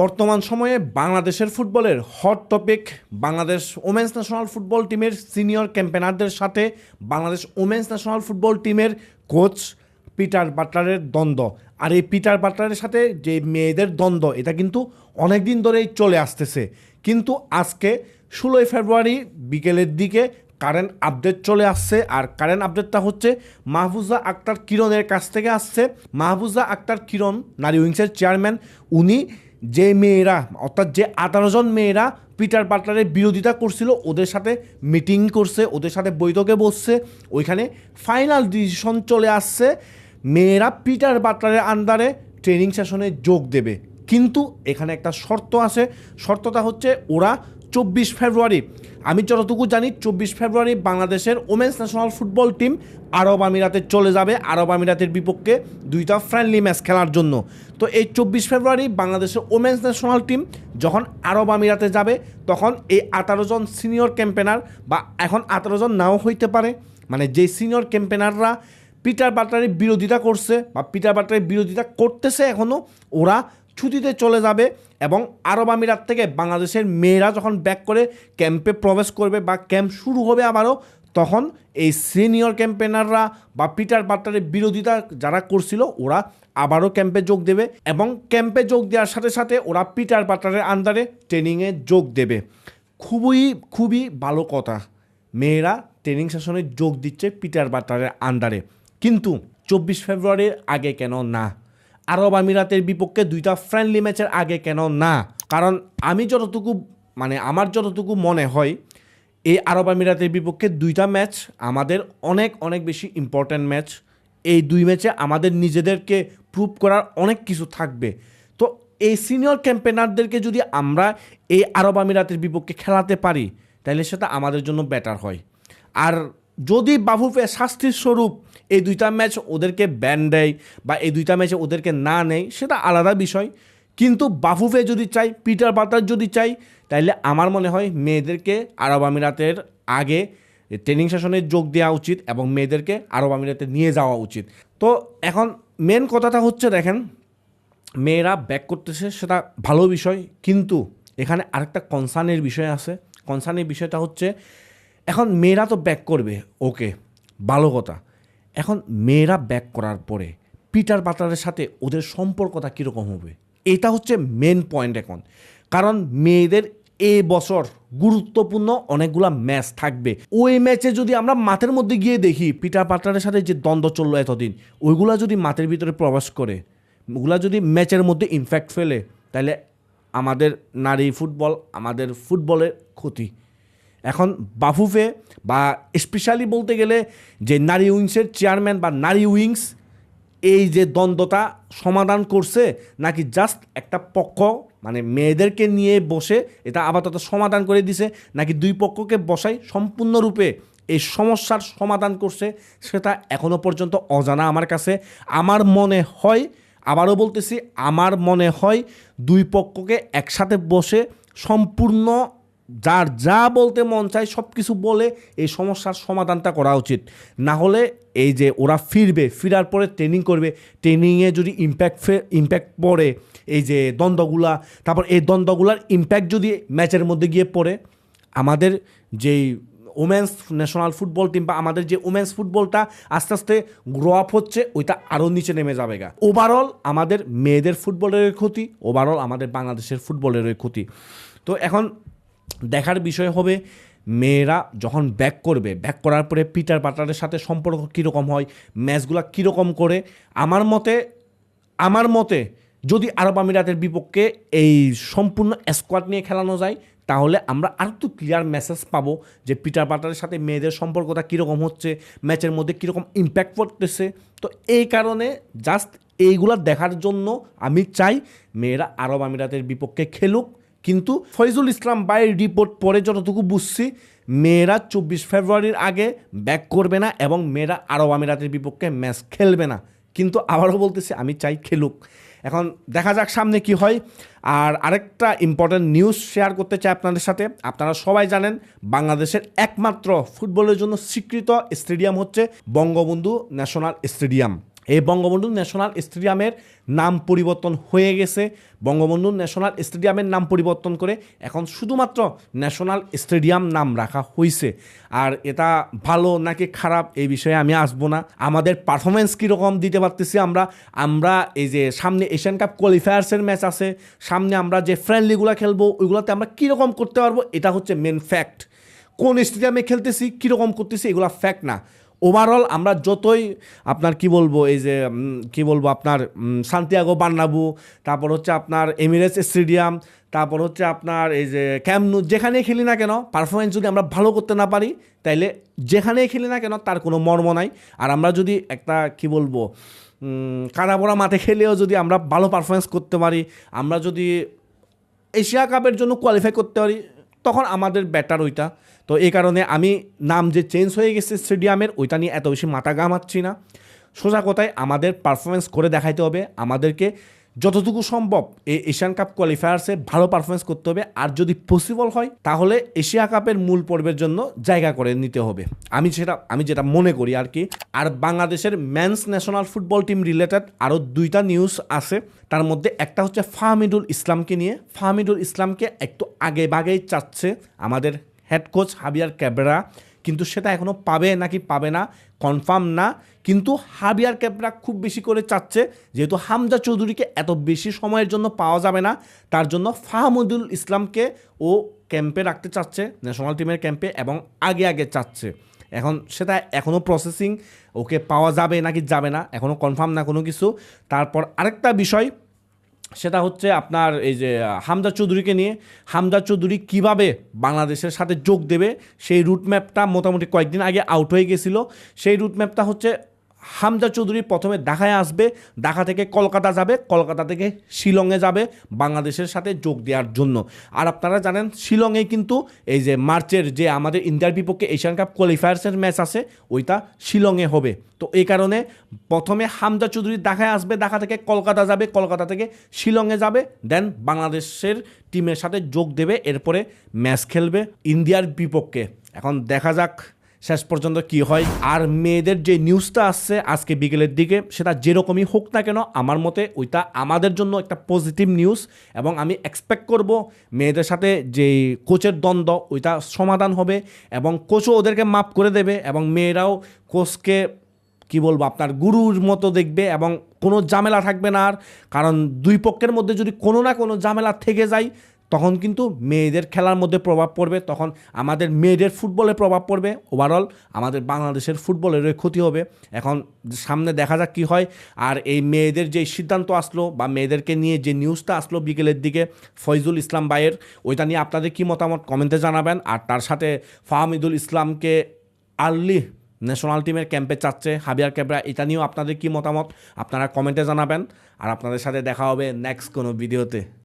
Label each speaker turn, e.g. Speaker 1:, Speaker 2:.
Speaker 1: বর্তমান সময়ে বাংলাদেশের ফুটবলের hot topic Bangladesh women's national football টিমের সিনিয়র ক্যাম্পেনারদের সাথে বাংলাদেশ ওমেন্স ন্যাশনাল ফুটবল টিমের কোচ পিটার বাটলারের দ্বন্দ্ব। আর এই পিটার বাটলারের সাথে যে মেয়েদের দ্বন্দ্ব, এটা কিন্তু অনেক দিন ধরেই চলে আসতেছে। কিন্তু আজকে ষোলোই ফেব্রুয়ারি বিকেলের দিকে কারেন্ট আপডেট চলে আসছে। আর কারেন্ট আপডেটটা হচ্ছে মাহফুজা আক্তার কিরণের কাছ থেকে আসছে। মাহফুজা আক্তার কিরণ, নারী উইংসের চেয়ারম্যান উনি যে মেয়েরা, অর্থাৎ যে আঠারো জন মেয়েরা পিটার বাটলারের বিরোধিতা করছিল, ওদের সাথে মিটিং করছে, ওদের সাথে বৈঠকে বসছে, ওইখানে ফাইনাল ডিসিশন চলে আসছে, মেয়েরা পিটার বাটলারের আন্ডারে ট্রেনিং সেশনে যোগ দেবে। কিন্তু এখানে একটা শর্ত আছে, শর্তটা হচ্ছে ওরা চব্বিশ ফেব্রুয়ারি। আমি যতটুকু জানি, চব্বিশ ফেব্রুয়ারি বাংলাদেশের ওমেন্স ন্যাশনাল ফুটবল টিম আরব আমিরাতে চলে যাবে, আরব আমিরাতের বিপক্ষে দুইটা ফ্রেন্ডলি ম্যাচ খেলার জন্য। তো এই চব্বিশ ফেব্রুয়ারি বাংলাদেশের ওমেন্স ন্যাশনাল টিম যখন আরব আমিরাতে যাবে, তখন এই আঠারো জন সিনিয়র ক্যাম্পেনার বা এখন আঠারো জন নাও হইতে পারে মানে যে সিনিয়র ক্যাম্পেনাররা পিটার বাটলারের বিরোধিতা করছে বা পিটার বাটলারের বিরোধিতা করতেছে এখনও ওরা ছুটিতে চলে যাবে এবং আরব আমিরাত থেকে বাংলাদেশের মেয়েরা যখন ব্যাক করে ক্যাম্পে প্রবেশ করবে বা ক্যাম্প শুরু হবে আবারও, তখন এই সিনিয়র ক্যাম্পেনাররা বা পিটার বাটলারের বিরোধিতা যারা করছিল, ওরা আবারও ক্যাম্পে যোগ দেবে এবং ক্যাম্পে যোগ দেওয়ার সাথে সাথে ওরা পিটার বাটলারের আন্ডারে ট্রেনিংয়ে যোগ দেবে। খুবই খুবই ভালো কথা। মেয়েরা ট্রেনিং সেশনে যোগ দিচ্ছে পিটার বাটলারের আন্ডারে কিন্তু চব্বিশ ফেব্রুয়ারির আগে কেন না? আরব আমিরাতের বিপক্ষে দুইটা ফ্রেন্ডলি ম্যাচের আগে কেন না? কারণ আমি যতটুকু মানে আমার যতটুকু মনে হয়, এই আরব আমিরাতের বিপক্ষে দুইটা ম্যাচ আমাদের অনেক অনেক বেশি ইম্পর্ট্যান্ট ম্যাচ এই দুই ম্যাচে আমাদের নিজেদেরকে প্রুভ করার অনেক কিছু থাকবে। তো এই সিনিয়র ক্যাম্পেনারদেরকে যদি আমরা এই আরব আমিরাতের বিপক্ষে খেলাতে পারি, তাহলে সেটা আমাদের জন্য বেটার হয়। আর যদি বাফুফে শাস্তির স্বরূপ এই দুইটা ম্যাচ ওদেরকে ব্যান দেয় বা এই দুইটা ম্যাচে ওদেরকে না নেয়, সেটা আলাদা বিষয়। কিন্তু বাফুফে যদি চাই পিটার বাটার যদি চাই তাহলে আমার মনে হয় মেয়েদেরকে আরব আমিরাতের আগে ট্রেনিং সেশনে যোগ দেওয়া উচিত এবং মেয়েদেরকে আরব আমিরাতে নিয়ে যাওয়া উচিত। তো এখন মেন কথাটা হচ্ছে দেখেন, মেয়েরা ব্যাক করতেছে সেটা ভালো বিষয়, কিন্তু এখানে আরেকটা কনসার্নের বিষয় আছে। কনসার্নের বিষয়টা হচ্ছে, এখন মেয়েরা তো ব্যাক করবে, ওকে, ভালো কথা। এখন মেয়েরা ব্যাক করার পরে পিটার বাটারের সাথে ওদের সম্পর্কটা কীরকম হবে? এটা হচ্ছে মেন পয়েন্ট এখন। কারণ মেয়েদের এ বছর গুরুত্বপূর্ণ অনেকগুলা ম্যাচ থাকবে। ওই ম্যাচে যদি আমরা মাঠের মধ্যে গিয়ে দেখি, পিটার পাটারের সাথে যে দ্বন্দ্ব চলল এতদিন, ওইগুলা যদি মাঠের ভিতরে প্রবেশ করে, ওগুলা যদি ম্যাচের মধ্যে ইমফ্যাক্ট ফেলে, তাহলে আমাদের নারী ফুটবল আমাদের ফুটবলের ক্ষতি। এখন বাফুফে বা স্পেশালি বলতে গেলে যে নারী উইংসের চেয়ারম্যান বা নারী উইংস, এই যে দ্বন্দ্বটা সমাধান করছে নাকি জাস্ট একটা পক্ষ মানে মেয়েদেরকে নিয়ে বসে এটা আপাতত সমাধান করে দিছে, নাকি দুই পক্ষকে বসাই সম্পূর্ণরূপে এই সমস্যার সমাধান করছে, সেটা এখনও পর্যন্ত অজানা আমার কাছে। আমার মনে হয়, আবারও বলতেছি, আমার মনে হয় দুই পক্ষকে একসাথে বসে সম্পূর্ণ যার যা বলতে মন চায়, সব কিছু বলে এই সমস্যার সমাধানটা করা উচিত। না হলে এই যে ওরা ফিরবে, ফিরার পরে ট্রেনিং করবে ট্রেনিংয়ে যদি ইম্প্যাক্ট ইম্প্যাক্ট পড়ে এই যে দ্বন্দ্বগুলা, তারপর এই দ্বন্দ্বগুলার ইম্প্যাক্ট যদি ম্যাচের মধ্যে গিয়ে পড়ে, আমাদের যেই ওমেন্স ন্যাশনাল ফুটবল টিম বা আমাদের যে ওমেন্স ফুটবলটা আস্তে আস্তে গ্রো আপ হচ্ছে, ওইটা আরও নিচে নেমে যাবে গা ওভারঅল আমাদের মেয়েদের ফুটবলের ক্ষতি ওভারঅল আমাদের বাংলাদেশের ফুটবলের ক্ষতি। তো এখন দেখার বিষয় হবে মেয়েরা যখন ব্যাক করবে ব্যাক করার পরে পিটার বাটারের সাথে সম্পর্ক কীরকম হয় ম্যাচগুলো কীরকম করে, আমার মতে আমার মতে যদি আরব আমিরাতের বিপক্ষে এই সম্পূর্ণ স্কোয়াড নিয়ে খেলানো যায়, তাহলে আমরা আর একটু ক্লিয়ার মেসেজ পাবো যে পিটার বাটারের সাথে মেয়েদের সম্পর্কটা কীরকম হচ্ছে ম্যাচের মধ্যে কীরকম ইম্প্যাক্ট পড়তেছে। তো এই কারণে জাস্ট এইগুলা দেখার জন্য আমি চাই, মেয়েরা আরব আমিরাতের বিপক্ষে খেলুক। কিন্তু ফয়জুল ইসলাম বাইয়ের রিপোর্ট পরে যতটুকু বুঝছি, মেয়েরা চব্বিশ ফেব্রুয়ারির আগে ব্যাক করবে না এবং মেয়েরা আরব আমিরাতের বিপক্ষে ম্যাচ খেলবে না। কিন্তু আবারও বলতেছি, আমি চাই খেলুক। এখন দেখা যাক সামনে কি হয়। আর আরেকটা ইম্পর্ট্যান্ট নিউজ শেয়ার করতে চাই আপনাদের সাথে। আপনারা সবাই জানেন, বাংলাদেশের একমাত্র ফুটবলের জন্য স্বীকৃত স্টেডিয়াম হচ্ছে বঙ্গবন্ধু ন্যাশনাল স্টেডিয়াম এই বঙ্গবন্ধু ন্যাশনাল স্টেডিয়ামের নাম পরিবর্তন হয়ে গেছে। বঙ্গবন্ধু ন্যাশনাল স্টেডিয়ামের নাম পরিবর্তন করে এখন শুধুমাত্র ন্যাশনাল স্টেডিয়াম নাম রাখা হয়েছে আর এটা ভালো নাকি খারাপ এই বিষয়ে আমি আসব না। আমাদের পারফরমেন্স কীরকম দিতে পারতেছি আমরা? আমরা এই যে সামনে এশিয়ান কাপ কোয়ালিফায়ার্সের ম্যাচ আছে। সামনে আমরা যে ফ্রেন্ডলিগুলো খেলব, ওইগুলোতে আমরা কীরকম করতে পারব? এটা হচ্ছে মেন ফ্যাক্ট কোন স্টেডিয়ামে খেলতেছি, কীরকম করতেছি, এগুলো ফ্যাক্ট না। ওভারঅল আমরা যতই আপনার কি বলব, এই যে কি বলব আপনার সান্তিয়াগো বান্নাবু তারপর হচ্ছে আপনার এমিরেটস স্টেডিয়াম তারপর হচ্ছে আপনার এই যে ক্যামনু যেখানেই খেলি না কেন পারফরমেন্স যদি আমরা ভালো করতে না পারি, তাইলে যেখানেই খেলি না কেন, তার কোনো মর্ম নাই। আর আমরা যদি একটা কি বলব কাদাপোড়া মাঠে খেলেও যদি আমরা ভালো পারফরমেন্স করতে পারি, আমরা যদি এশিয়া কাপের জন্য কোয়ালিফাই করতে পারি তখন আমাদের ব্যাটার ওইটা। তো এই কারণে আমি নাম যে চেঞ্জ হয়ে গেছে স্টেডিয়ামের ওইটা নিয়ে এত বেশি মাথা ঘামাচ্ছি না। সোজা কথায় আমাদের পারফরমেন্স করে দেখাইতে হবে। আমাদেরকে যতটুকু সম্ভব এই এশিয়ান কাপ কোয়ালিফায়ার্সে ভালো পারফরমেন্স করতে হবে। আর যদি পসিবল হয়, তাহলে এশিয়া কাপের মূল পর্বের জন্য জায়গা করে নিতে হবে। আমি সেটা, আমি যেটা মনে করি আর কি, আর বাংলাদেশের men's national football team related আরও দুইটা নিউজ আছে। তার মধ্যে একটা হচ্ছে ফাহমিদুল ইসলামকে নিয়ে। ফাহমিদুল ইসলামকে একটু আগে বাগেই চাচ্ছে আমাদের হেড কোচ হাবিয়ার ক্যাবরা। কিন্তু সেটা এখনও পাবে নাকি পাবে না কনফার্ম না। কিন্তু হাবিয়ার ক্যাবরা খুব বেশি করে চাচ্ছে, যেহেতু হামজা চৌধুরীকে এত বেশি সময়ের জন্য পাওয়া যাবে না, তার জন্য ফাহমুদুল ইসলামকে ও ক্যাম্পে রাখতে চাচ্ছে ন্যাশনাল টিমের ক্যাম্পে এবং আগে আগে চাচ্ছে। এখন সেটা এখনও প্রসেসিং ওকে পাওয়া যাবে নাকি যাবে না এখনও কনফার্ম না কোনো কিছু। তারপর আরেকটা বিষয় সেটা হচ্ছে আপনার এই যে হামদার চৌধুরীকে নিয়ে। হামদার চৌধুরী কীভাবে বাংলাদেশের সাথে যোগ দেবে, সেই রুটম্যাপটা মোটামুটি কয়েকদিন আগে আউট হয়ে গেছিল। সেই রুটম্যাপটা হচ্ছে হামজা চৌধুরী প্রথমে ঢাকায় আসবে, ঢাকা থেকে কলকাতা যাবে, কলকাতা থেকে শিলংয়ে যাবে বাংলাদেশের সাথে যোগ দেওয়ার জন্য। আর আপনারা জানেন, শিলংয়ে কিন্তু এই যে মার্চের যে আমাদের ইন্ডিয়ার বিপক্ষে এশিয়ান কাপ কোয়ালিফায়ার্সের ম্যাচ আছে, ওইটা শিলংয়ে হবে। তো এই কারণে প্রথমে হামজা চৌধুরী ঢাকায় আসবে, ঢাকা থেকে কলকাতা যাবে, কলকাতা থেকে শিলংয়ে যাবে, দেন বাংলাদেশের টিমের সাথে যোগ দেবে, এরপরে ম্যাচ খেলবে ইন্ডিয়ার বিপক্ষে। এখন দেখা যাক শেষ পর্যন্ত কি হয়? আর মেয়েদের যে নিউজটা আসছে আজকে বিকেলের দিকে, সেটা যেরকমই হোক না কেন, আমার মতে ওইটা আমাদের জন্য একটা পজিটিভ নিউজ এবং আমি এক্সপেক্ট করব মেয়েদের সাথে যে কোচের দ্বন্দ্ব, ওইটা সমাধান হবে এবং কোচও ওদেরকে মাপ করে দেবে এবং মেয়েরাও কোচকে কি বলব, আপনার গুরুর মতো দেখবে এবং কোনো ঝামেলা থাকবে না আর। কারণ দুই পক্ষের মধ্যে যদি কোনো না কোনো ঝামেলা থেকে যায় তখন কিন্তু মেয়েদের খেলার মধ্যে প্রভাব পড়বে, তখন আমাদের মেয়েদের ফুটবলে প্রভাব পড়বে। ওভারঅল আমাদের বাংলাদেশের ফুটবলেরও ক্ষতি হবে। এখন সামনে দেখা যাক কী হয়। আর এই মেয়েদের যে সিদ্ধান্ত আসলো বা মেয়েদেরকে নিয়ে যে নিউজটা আসলো বিকেলের দিকে, ফয়জুল ইসলাম ভাইয়ের, ওইটা নিয়ে আপনাদের কী মতামত কমেন্টে জানাবেন। আর তার সাথে ফাহমিদুল ইসলামকে আর্লি ন্যাশনাল টিমের ক্যাম্পে চাচ্ছে হাবিয়ার ক্যাবরা, এটা নিয়েও আপনাদের কী মতামত? আপনারা কমেন্টে জানাবেন। আর আপনাদের সাথে দেখা হবে নেক্সট কোনো ভিডিওতে।